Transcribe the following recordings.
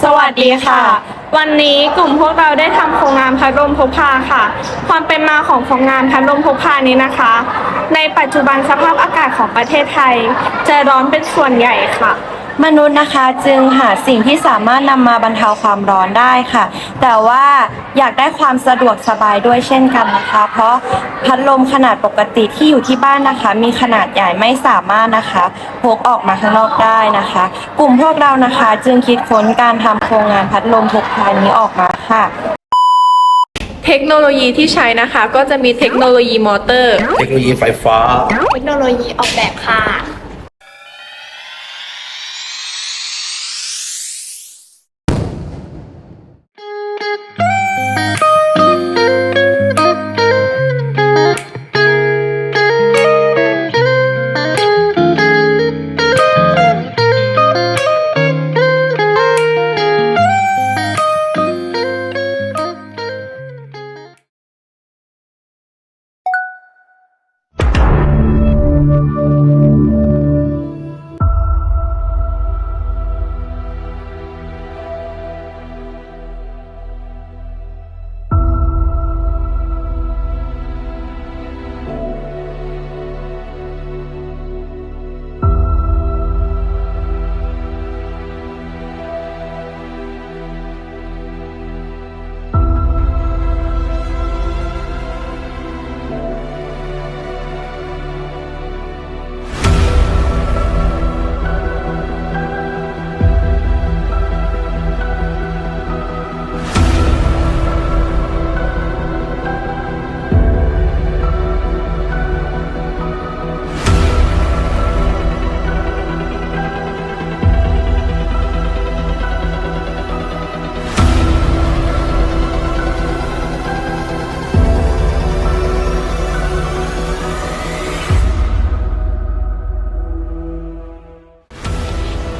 สวัสดีค่ะ วันนี้กลุ่มพวกเราได้ทำโครงงานพัดลมพกพาค่ะ ความเป็นมาของโครงงานพัดลมพกพานี้นะคะ ในปัจจุบันสภาพอากาศของประเทศไทย จะร้อนเป็นส่วนใหญ่ค่ะ มนุษย์นะคะจึงหาสิ่งที่สามารถนำมาบรรเทาความร้อนได้ค่ะ แต่ว่าอยากได้ความสะดวกสบายด้วยเช่นกันนะคะ เพราะพัดลมขนาดปกติที่อยู่ที่บ้านนะคะ มีขนาดใหญ่ไม่สามารถนะคะพกออกมาข้างนอกได้นะคะ กลุ่มพวกเรานะคะจึงคิดค้นการทำโครงงานพัดลมพกพานี้ออกมาค่ะเทคโนโลยีที่ใช้นะคะ ก็จะมีเทคโนโลยีมอเตอร์ เทคโนโลยีไฟฟ้า เทคโนโลยีออกแบบค่ะ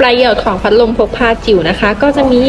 ประโยชน์ของพัดลมพกพาจิ๋วนะคะ ก็จะมี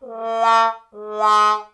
la la la